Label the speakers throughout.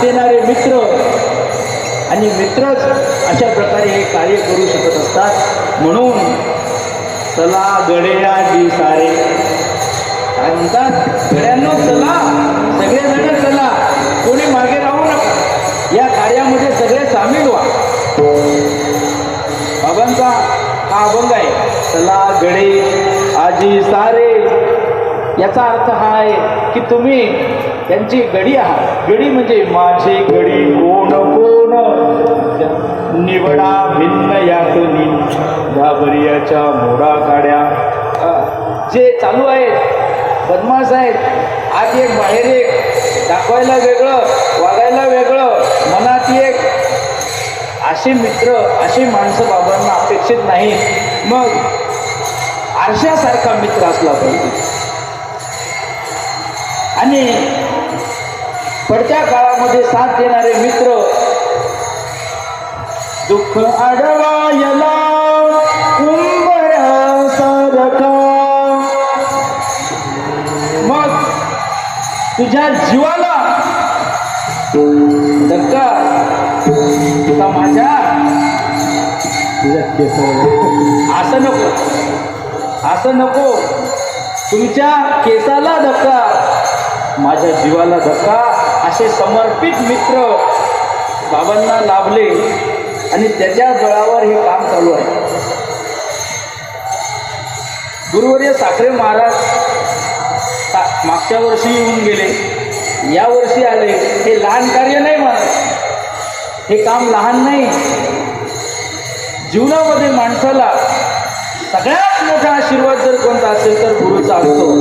Speaker 1: साथ देणारे मित्र आणि मित्रच अशा प्रकारे हे कार्य करू शकत असतात. म्हणून चला गड्या जी सारे काय म्हणतात? गड्यांना चला सगळेजण चला कोणी मागे राहू नका. या कार्यामध्ये सगळे सामील व्हा. बाबांचा हा अभंग आहे चला गडे आजी सारे याचा अर्थ हा आहे की तुम्ही त्यांची गडी आहात. गडी म्हणजे माझे गडी. कोण कोण? निवडा भिन्न यातनी घाबरियाच्या मोडा काड्या जे चालू आहेत बदमाश आहेत आज एक बाहेर एक दाखवायला वेगळं वागायला वेगळं मनात एक. असे मित्र अशी माणसं बाबांना अपेक्षित नाही. मग आरशासारखा मित्र असला पाहिजे. आणि पडत्या काळामध्ये साथ देणारे मित्र दुःख सारखा. मग तुझ्या जीवाला धक्का तुला माझ्या? असं नको. असं नको. तुमच्या केसाला धक्का माझ्या जीवाला धक्का. असे समर्पित मित्र बाबांना लाभले आणि त्याच्या बळावर हे काम चालू आहे. गुरुवर्य साखरे महाराज सा- मागच्या वर्षी येऊन गेले. या वर्षी आले. हे लहान कार्य नाही महाराज. हे काम लहान नाही. जीवनामध्ये माणसाला सगळ्यात मोठा आशीर्वाद जर कोणता असेल तर गुरुचा असतो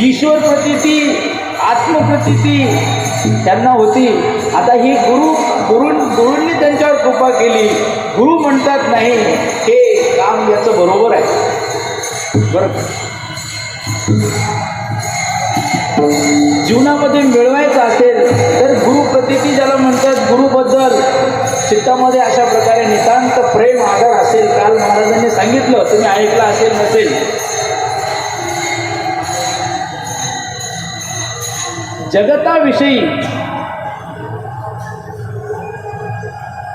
Speaker 1: ईश्वर प्रतिती आत्मप्रतिती त्यांना होती. आता ही गुरु गुरु गुरूंनी त्यांच्यावर कृपा केली. गुरु म्हणतात नाही हे काम याचं बरोबर आहे. बरं जीवनामध्ये मिळवायचं असेल तर गुरु प्रतिती ज्याला म्हणतात गुरुबद्दल चित्तामध्ये अशा प्रकारे नितांत प्रेम आदर असेल. काल महाराजांनी सांगितलं तुम्ही ऐकलं असेल नसेल. जगताविषयी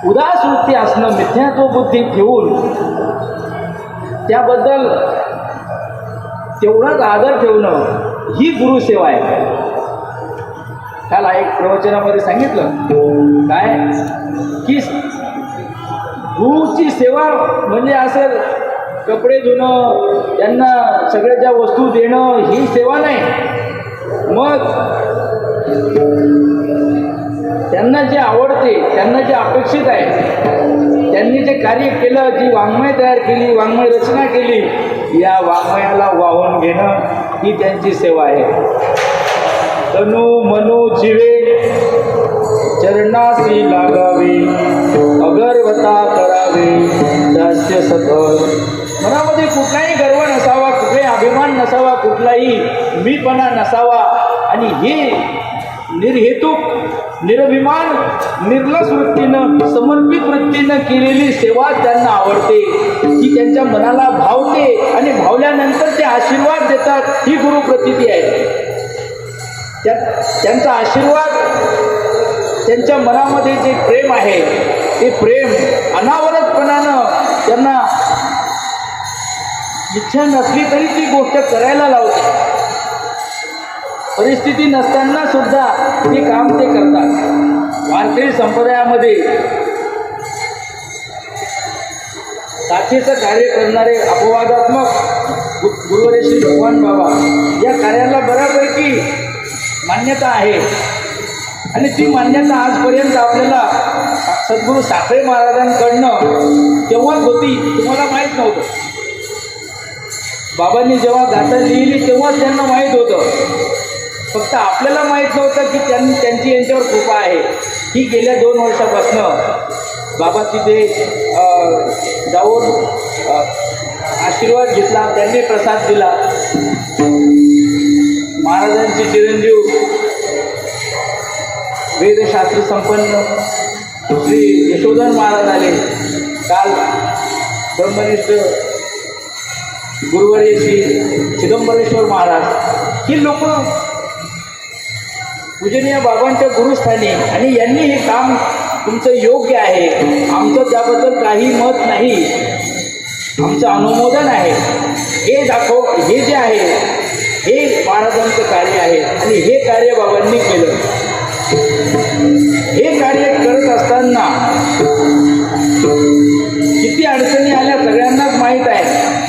Speaker 1: उदास वृत्ती असणं मिथ्यात्व बुद्धी ठेवून त्याबद्दल तेवढाच आदर ठेवणं ही गुरुसेवा आहे. काल एक प्रवचनामध्ये सांगितलं काय? की गुरुची सेवा म्हणजे असं कपडे धुणं त्यांना सगळ्या ज्या वस्तू देणं ही सेवा नाही. मग त्यांना जे आवडते त्यांना जे अपेक्षित आहे त्यांनी जे कार्य केलं जी वाङ्मय तयार केली वाङ्मय रचना केली या वाङ्मयाला वाहून घेणं ही त्यांची सेवा आहे. तनु मनु जीवे चरणासी लागावे अगरवता करावे दास्य सतत मनामध्ये कुठलाही गर्व नसावा कुठलाही अभिमान नसावा कुठलाही मीपणा नसावा आणि हे निर्हेतुक निरभिमान निर्लस वृत्तीनं समर्पित वृत्तीनं केलेली सेवा त्यांना आवडते. ती त्यांच्या मनाला भावते आणि भावल्यानंतर ते आशीर्वाद देतात ही गुरुप्रतिती आहे. त्या त्यांचा आशीर्वाद त्यांच्या मनामध्ये जे प्रेम आहे ते प्रेम अनावरतपणानं त्यांना इच्छा नसली तरी ती गोष्ट करायला लावते. परिस्थिती नसताना सुद्धा ते काम ते करतात. वारकरी संप्रदायामध्ये साथीचं कार्य करणारे अपवादात्मक गुरुवरेशी भगवान बाबा या कार्याला बऱ्यापैकी मान्यता आहे. आणि ती मान्यता आजपर्यंत आपल्याला सद्गुरू साखरे महाराजांकडनं तेव्हाच होती तुम्हाला माहीत नव्हतं. बाबांनी जेव्हा गाथा लिहिली तेव्हाच त्यांना माहीत होतं. फक्त आपल्याला माहीत नव्हतं की त्यांनी त्यांची यांच्यावर कृपा आहे. ही गेल्या दोन वर्षापासनं बाबा तिथे जाऊन आशीर्वाद घेतला त्यांनी प्रसाद दिला. महाराजांचे चिरंजीव वेदशास्त्र संपन्न. श्री यशोधन महाराज आले. काल ब्रह्मनिष्ठ गुरुवर्य श्री चिदंबरेश्वर महाराज. ही लोक पूजनीय बाबांच्या गुरुस्थानी. आणि यांनी हे काम तुमचं योग्य आहे. आमचं त्याबद्दल काही मत नाही. आमचं अनुमोदन आहे. हे दाखव हे जे आहे हे महाराजांचं कार्य आहे. आणि हे कार्य बाबांनी केलं. हे कार्य करत असताना किती अडचणी आल्या सगळ्यांनाच माहीत आहे.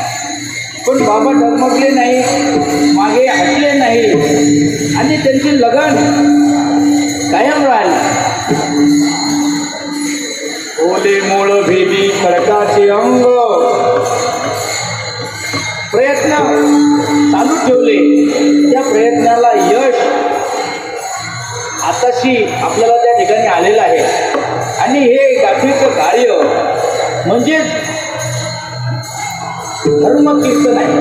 Speaker 1: पण बाबा डगमगले नाही मागे हटले नाही. आणि त्यांची लगन प्रयत्न चालू ठेवले. त्या प्रयत्नाला यश आताशी आपल्याला त्या ठिकाणी आलेलं आहे. आणि हे गाठीचं कार्य म्हणजेच धर्म कीर्तन आहे.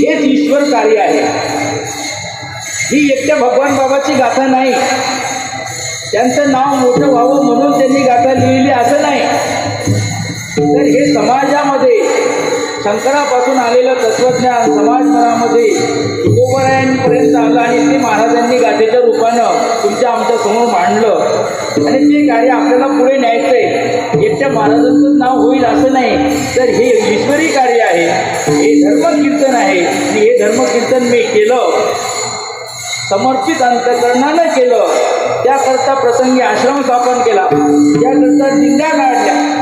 Speaker 1: हेच ईश्वर कार्य आहे. ही एकट्या भगवान बाबाची गाथा नाही. त्यांचं नाव मोठं व्हावं म्हणून त्यांनी गाथा लिहिली असं नाही. तर हे समाजामध्ये शंकरापासून आलेलं तत्वज्ञान समाजस्तरामध्ये तुकोबरायांपर्यंत आलं आणि ते महाराजांनी गाथेच्या रूपानं तुमच्या आमच्यासमोर मांडलं. आणि ते कार्य आपल्याला पुढे न्यायचं आहे एकट्या महाराजांचं नाव होईल असं नाही. तर हे ईश्वरी कार्य आहे हे धर्मकीर्तन आहे. आणि हे धर्मकीर्तन मी केलं समर्पित अंतकरणानं केलं. त्याकरता प्रसंगी आश्रम स्थापन केला. त्याकरता दिंड्या काढल्या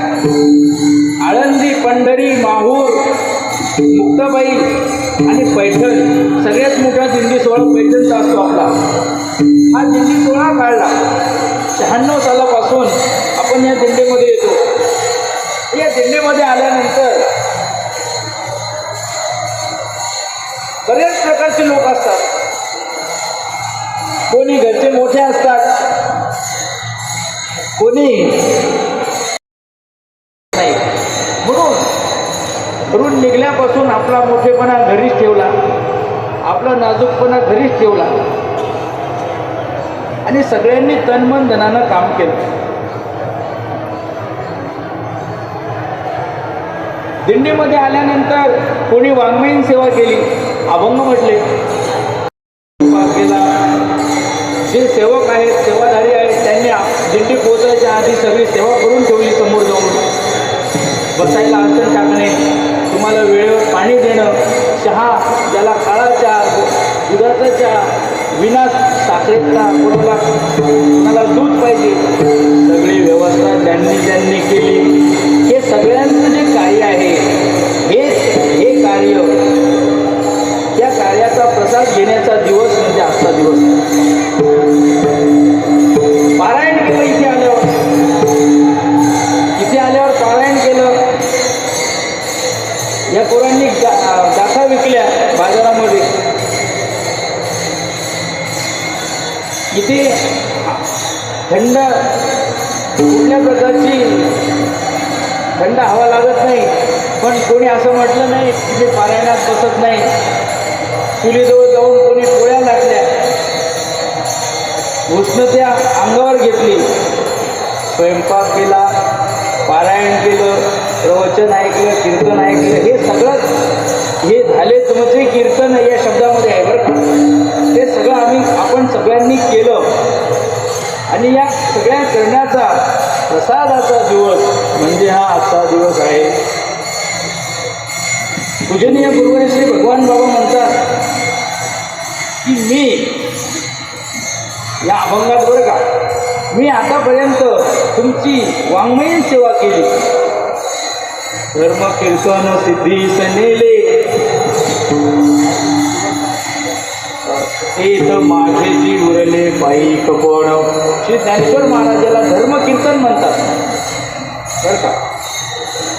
Speaker 1: आळंदी पंढरी माहूर मुक्ताबाई आणि पैठण. सगळ्यात मोठा दिंडी सोहळा पैठणचा असतो आपला. हा दिंडी सोहळा काढला. शहाण्णव सालापासून आपण या दिंडीमध्ये येतो. या दिंडीमध्ये आल्यानंतर बरेच प्रकारचे लोक असतात. कोणी घरचे मोठे असतात. कोणी घरून निघल्यापासून आपला मोठेपणा घरीच ठेवला. आपला नाजूकपणा घरीच ठेवला. आणि सगळ्यांनी तनमन धनानं काम केलं. दिंडीमध्ये आल्यानंतर कोणी वाङ्मयीन सेवा केली? अभंग म्हटले. जे सेवक आहेत सेवाधारी आहेत त्यांनी दिंडी पोहोचायच्या आधी सगळी सेवा करून ठेवली समोर जाऊन. बसायला आसन टाकणे. पाणी देणं चहा ज्याला काळा चहा दुधाचा चहा विना साखरेचा कोणाला कोणाला दूध पाहिजे? सगळी व्यवस्था त्यांनी त्यांनी केली. हे सगळ्यांचं जे कार्य आहे हे हे कार्य त्या कार्याचा प्रसाद घेण्याचा दिवस म्हणजे आजचा दिवस. पारायण केलं इथे आल्यावर. इथे आल्यावर पारायण केलं. या पोरांनी किती थंड कुठल्या प्रकारची थंड हवा लागत नाही. पण कोणी असं म्हटलं नाही की ते पारायणात बसत नाही. चुलीजवळ जाऊन कोणी पोळ्या लागल्या. उष्णत्या अंगावर घेतली. स्वयंपाक केला पारायण केलं प्रवचन ऐकलं कीर्तन ऐकलं हे सगळं हे झाले तुमचे कीर्तन या शब्दामध्ये आहे बरं का? ते सगळं आम्ही आपण सगळ्यांनी केलं. आणि या सगळ्या करण्याचा प्रसादाचा दिवस म्हणजे हा आजचा दिवस आहे. पूजनीय गुरुवारी श्री भगवान बाबा म्हणतात की मी या अभंगात बरं का मी आतापर्यंत तुमची वाङ्मयीन सेवा केली. धर्म कीर्तन सिद्धी सनेले एक माझे जी उरले कपड श्री ज्ञानेश्वर महाराजाला धर्म कीर्तन म्हणतात. बरं का?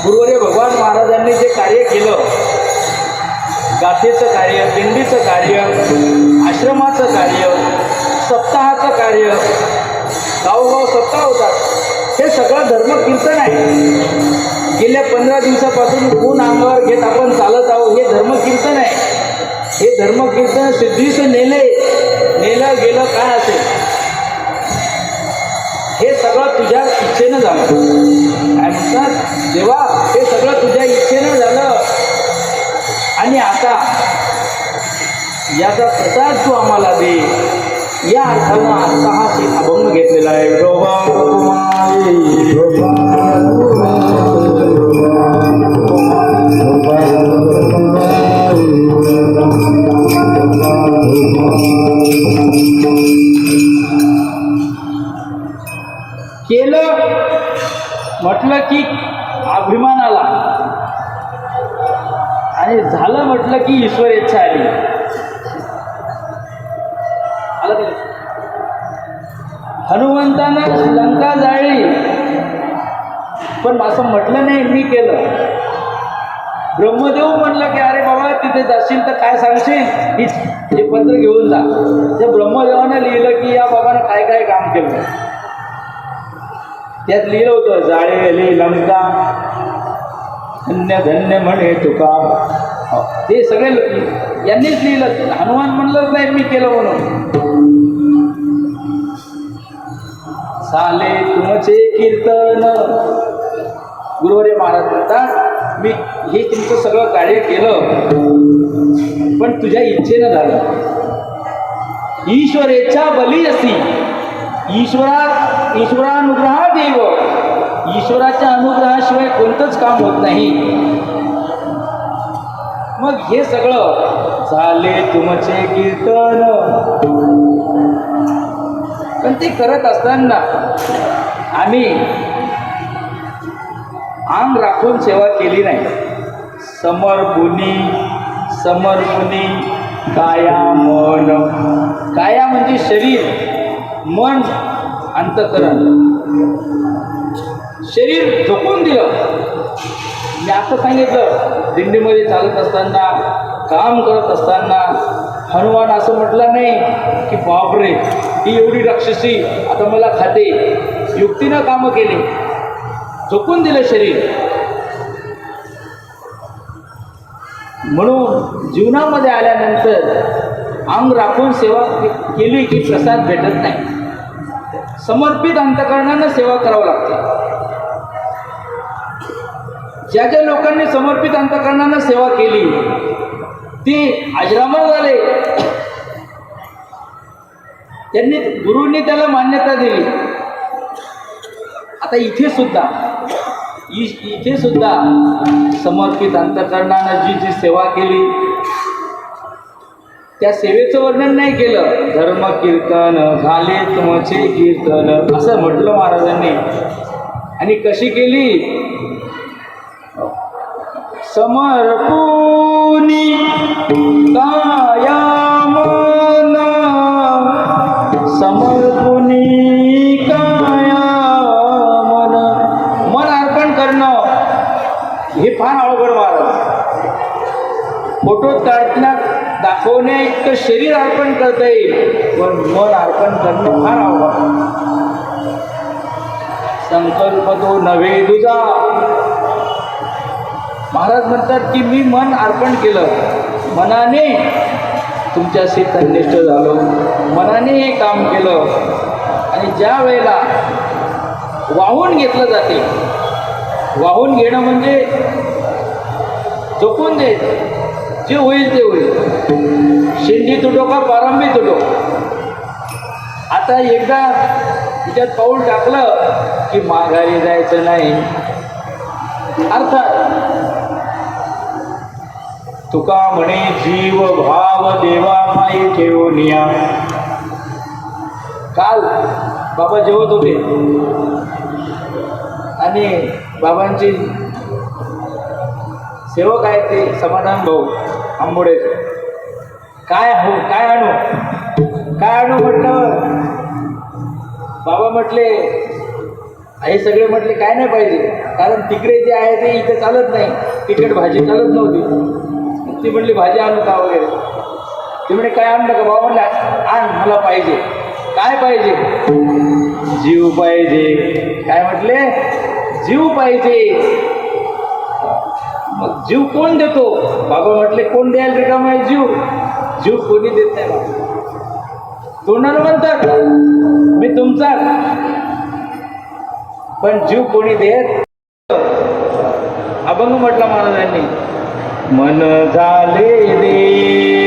Speaker 1: गुरुवारी भगवान महाराजांनी जे कार्य केलं गाथेचं कार्य दिंडीचं कार्य आश्रमाचं कार्य सप्ताहाचं कार्य गावोगाव सप्ताह होतात हे सगळं धर्म कीर्तन आहे. गेल्या पंधरा दिवसापासून ऊन अंगावर घेत आपण चालत आहोत हे धर्म कीर्तन आहे. हे धर्म कीर्तन सिद्धीस नेले नेलं गेलं काय असेल? हे सगळं तुझ्या इच्छेनं झालं. काय म्हणतात हे सगळं तुझ्या इच्छेनं झालं. आणि आता याचा प्रसाद तू आम्हाला दे. या अर्थानं आता हा ईश्वर इच्छा आली हनुमंतांना लंका जाळली. पण असं म्हटलं नाही मी केलं. ब्रह्मदेव म्हणलं की अरे बाबा तिथे जाशील तर काय सांगशील? हे पत्र घेऊन जा. ते ब्रह्मदेवानं लिहिलं की या बाबानं काय काय काम केलं? त्यात लिहिलं होतं जाळे लंका धन्य धन्य म्हणे तुका. हो, ते सगळे यांनीच लिहिलं. हनुमान म्हणलं नाही मी केलं म्हणून. साले तुमचे कीर्तन. गुरुवारी महाराज म्हणतात मी हे तुमचं सगळं कार्य केलं. पण तुझ्या इच्छेनं झालं. ईश्वरेच्या बली असी. ईश्वरा ईश्वरानुग्रहा देव ईश्वराच्या अनुग्रहाशिवाय कोणतंच काम होत नाही. मग हे सगळं झाले तुमचे कीर्तन. पण ते करत असताना आम्ही आंग राखून सेवा केली नाही. समर्पुनी समर्पुनी काया मन. काया म्हणजे शरीर मन अंतकरण. शरीर झोपून दिलं. मी असं सांगितलं दिंडीमध्ये चालत असताना काम करत असताना हनुमान असं म्हटलं नाही की बापरे ही एवढी राक्षसी आता मला खाते. युक्तीनं कामं केली. झोपून दिलं शरीर. म्हणून जीवनामध्ये आल्यानंतर अंग राखून सेवा केली की प्रसाद भेटत नाही. समर्पित अंतकरणानं सेवा करावं लागते. ज्या ज्या लोकांनी समर्पित अंतकरणानं सेवा केली ती अजरामर झाले. त्यांनी गुरुंनी त्याला मान्यता दिली. आता इथे सुद्धा इ- इथे सुद्धा समर्पित अंतकरणानं जी जी सेवा केली त्या सेवेचं वर्णन नाही केलं. धर्म कीर्तन झाले तुमचे कीर्तन असं म्हटलं महाराजांनी. आणि कशी केली? समर्पुनी काया समर्पुनी काया मन मन अर्पण करणं हे फार अवघड महाराज फोटो काढताना दाखवण्या इतकं शरीर अर्पण करता येईल पण मन अर्पण करणं फार अवघड संकल्प तो नव्हे तुझा. महाराज म्हणतात की मी मन अर्पण केलं. मनाने तुमच्याशी तन्निष्ठ झालो. मनाने हे काम केलं. आणि ज्या वेळेला वाहून घेतलं जाते वाहून घेणं म्हणजे झोपून दे. जे होईल ते होईल. शेंडी तुटो का पारंबी तुटो? आता एकदा तिच्यात पाऊल टाकलं की माघारी जायचं नाही. अर्थात तुका म्हणे जीव भाव देवा माई ठेवनिया. काल बाबा जेवत होते. आणि बाबांची सेवक आहे ते समाधान भाऊ आंबोड्याचे काय हो काय आणू? काय आणू म्हटलं? बाबा म्हटले हे सगळे म्हटले काय नाही पाहिजे. कारण तिकडे जे आहे ते इथे चालत नाही. तिकट भाजी चालत नव्हती. ती म्हटली भाजी आणू का वगैरे? ती म्हणे काय आणलं का बाबा म्हणलं आण मला पाहिजे. काय पाहिजे? जीव पाहिजे. काय म्हटले? जीव पाहिजे. मग जीव कोण देतो? बाबा म्हटले कोण द्यायला रिकाम आहे जीव? जीव कोणी देत नाही बाबा. म्हणतात मी तुमचा. पण जीव कोणी देत? अभंग म्हटला महाराजांनी मन झाले देव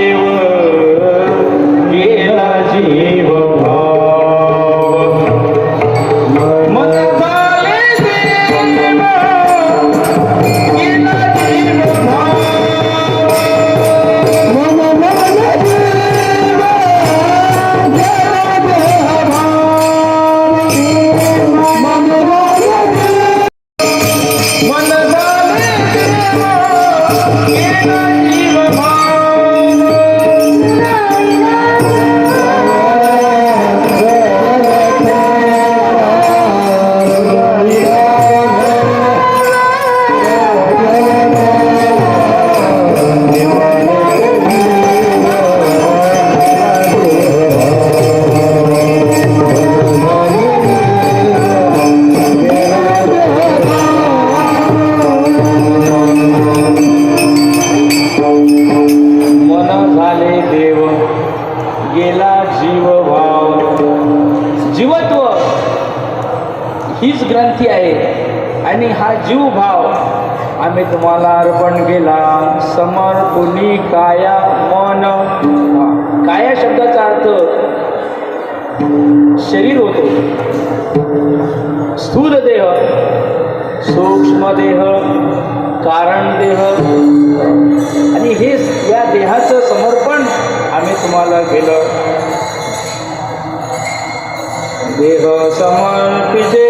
Speaker 1: समर्पणी काया मन काया शब्दाचा अर्थ शरीर होतो. स्थूल देह सूक्ष्म देह कारण देह. आणि हे या देहाचं समर्पण आम्ही तुम्हाला केलं. देह समर्पिजे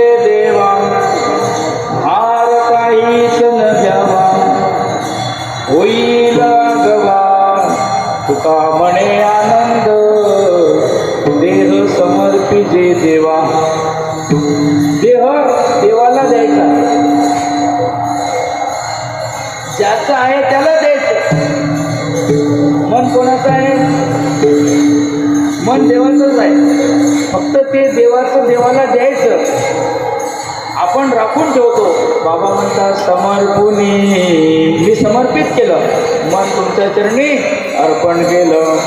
Speaker 1: तुका म्हणे आनंद देह समर्पिते देवा. देह देवाला द्यायचा. ज्याचं आहे त्याला द्यायचं. मन कोणाचं आहे? मन देवाचंच आहे. फक्त ते देवाचं देवाला द्यायचं. आपण राखून ठेवतो. बाबा म्हणतात समर्पुनी मी समर्पित केलं. मन तुमच्या चरणी अर्पण केलं.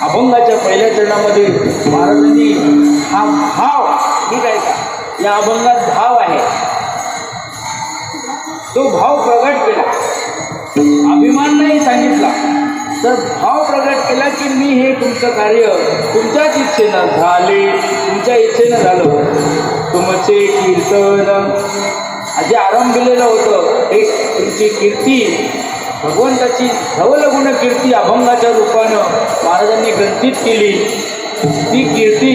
Speaker 1: अभंगाच्या पहिल्या चरणामध्ये महाराजांनी हा भाव ठीक आहे का? या अभंगात भाव आहे. तो भाव प्रगट केला. अभिमान नाही सांगितला. तर भाव प्रकट केला की मी हे तुमचं कार्य तुमच्याच इच्छेनं झाले तुमच्या इच्छेनं झालं तुमचे कीर्तन जे आरंभिलेलं होतं हे तुमची कीर्ती भगवंताची धवलगुण कीर्ती अभंगाच्या रूपानं महाराजांनी ग्रंथित केली. ती कीर्ती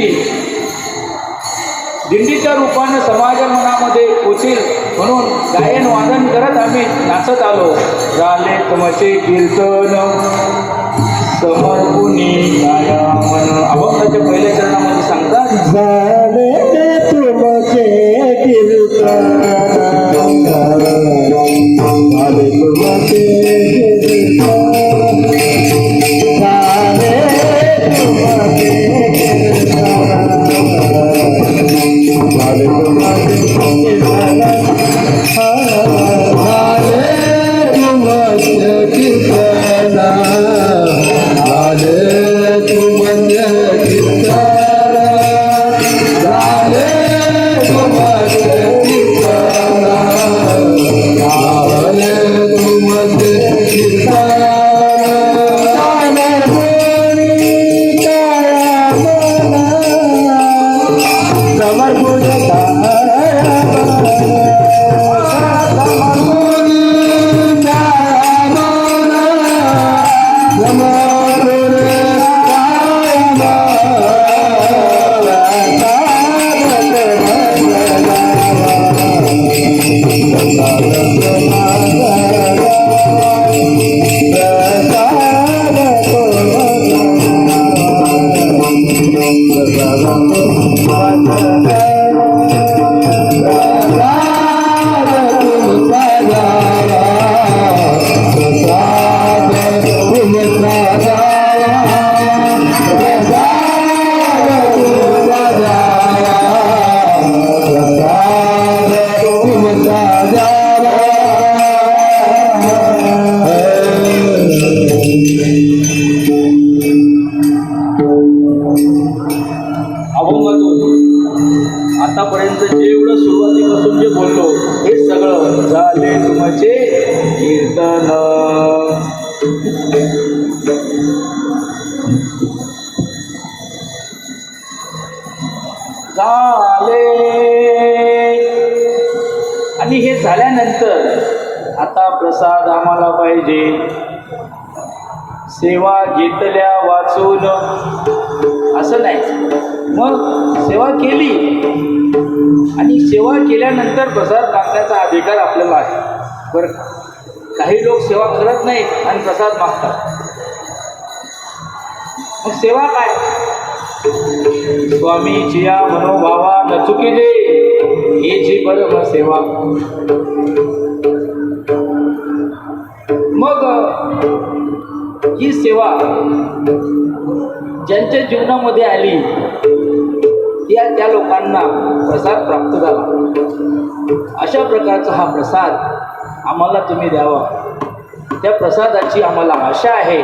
Speaker 1: दिंडीच्या रूपानं समाजा मनामध्ये पोचेल म्हणून गायन वादन करत आम्ही नाचत आलो. झाले तुमचे कीर्तन. समर्पुनी गाया मन अभंगाच्या पहिल्या चरणामध्ये सांगतात
Speaker 2: झाले तुमचे कीर्तन.
Speaker 1: Gracias. पाहिजे. सेवा घेतल्या वाचून. असं नाही. मग सेवा केली. आणि सेवा केल्यानंतर प्रसाद मागण्याचा अधिकार आपल्याला आहे. बरं काही लोक सेवा करत नाहीत आणि प्रसाद मागतात. मग सेवा काय? स्वामीची या मनोभावा न हे जी परम सेवा. मग ही सेवा ज्यांच्या जीवनामध्ये आली त्या त्या लोकांना प्रसाद प्राप्त झाला. अशा प्रकारचा हा प्रसाद आम्हाला तुम्ही द्यावा. त्या प्रसादाची आम्हाला आशा आहे.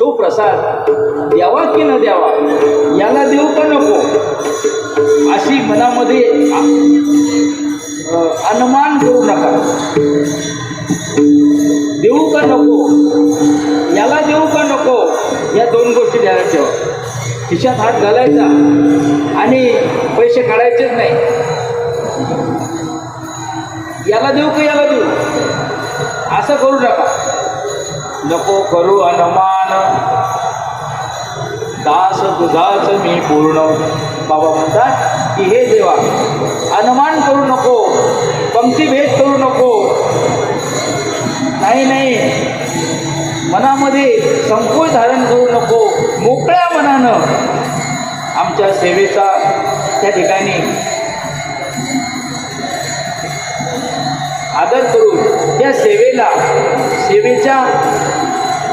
Speaker 1: तो प्रसाद द्यावा की न द्यावा याला देऊ का नको? अशी मनामध्ये अनुमान करू नका. देऊ का नको? याला देऊ का नको? या दोन गोष्टी ध्यानात ठेवा. खिशात हात घालायचा आणि पैसे काढायचेच नाही. याला देऊ का याला देऊ? असं करू नका. नको करू अनुमान. दास तुझाच मी पूर्ण. बाबा म्हणतात की हे देवा अनुमान करू नको पंक्तीभेद करू नको. नाही नाही. मनामध्ये संकोच धारण करू नको. मोकळ्या मनानं आमच्या सेवेचा त्या ठिकाणी आदर करून त्या सेवेला सेवेच्या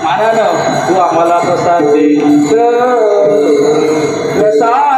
Speaker 1: मानानं तू आम्हाला प्रसाद दे प्रसाद.